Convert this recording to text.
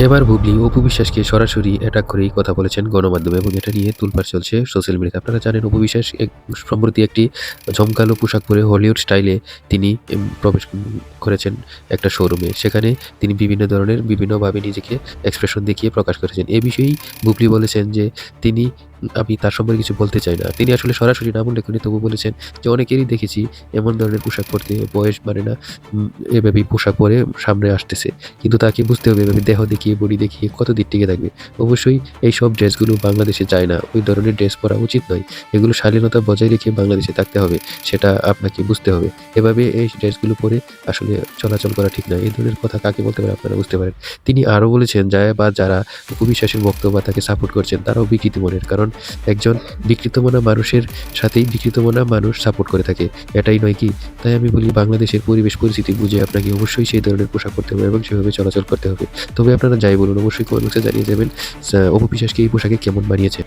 এবার বুবলি অপু বিশ্বাসকে সরাসরি অ্যাটাক করেই কথা বলেছেন গণমাধ্যমে এবং এটা নিয়ে তুলপার চলছে সোশ্যাল মিডিয়াতে আপনারা জানেন অপু বিশ্বাস সম্প্রতি একটি ঝমকালো পোশাক পরে হলিউড স্টাইলে তিনি প্রবেশ করেছেন একটা শোরুমে সেখানে তিনি বিভিন্ন ধরনের বিভিন্নভাবে নিজেকে এক্সপ্রেশন দেখিয়ে প্রকাশ করেছেন। এ বিষয়েই বুবলি বলেছেন যে তিনি আমি তার সম্পর্কে কিছু বলতে চাই না। তিনি আসলে সরাসরি নাম উল্লেখ করেনি তবু বলেছেন যে অনেকেরই দেখেছি এমন ধরনের পোশাক পরতে বয়স মানে না এভাবেই পোশাক পরে সামনে আসতেছে। কিন্তু তাকে বুঝতে হবে এভাবে দেহ দেখিয়ে, বডি দেখিয়ে কত দিক টিকে থাকবে। অবশ্যই এই সব ড্রেসগুলো বাংলাদেশে যায় না, ওই ধরনের ড্রেস পরা উচিত নয়। এগুলো শালীনতা বজায় রেখে বাংলাদেশে থাকতে হবে, সেটা আপনাকে বুঝতে হবে। এভাবে এই ড্রেসগুলো পরে আসলে চলাচল করা ঠিক নয় এই ধরনের কথা কাকে বলতে পারে আপনারা বুঝতে পারেন। তিনি আরও বলেছেন, যায় বা যারা উপবিশ্বাসের বক্তব্য তাকে সাপোর্ট করছেন, তারাও বিকৃত মনের। কারণ একজন বিকৃতমনা মানুষের সাথেই বিকৃতমনা মানুষ সাপোর্ট করে থাকে। এটাই নয় কি? তাই আমি বলি বাংলাদেশের পরিবেশ পরিস্থিতি বুঝে আপনাকে অবশ্যই সেই ধরনের পোশাক করতে হবে এবং সেভাবে চলাচল করতে হবে। তবে আপনারা যাই বলুন, অবশ্যই কমেন্ট বক্সে জানিয়ে যাবেন অপু বিশ্বাসকে এই পোশাকে কেমন বানিয়েছে।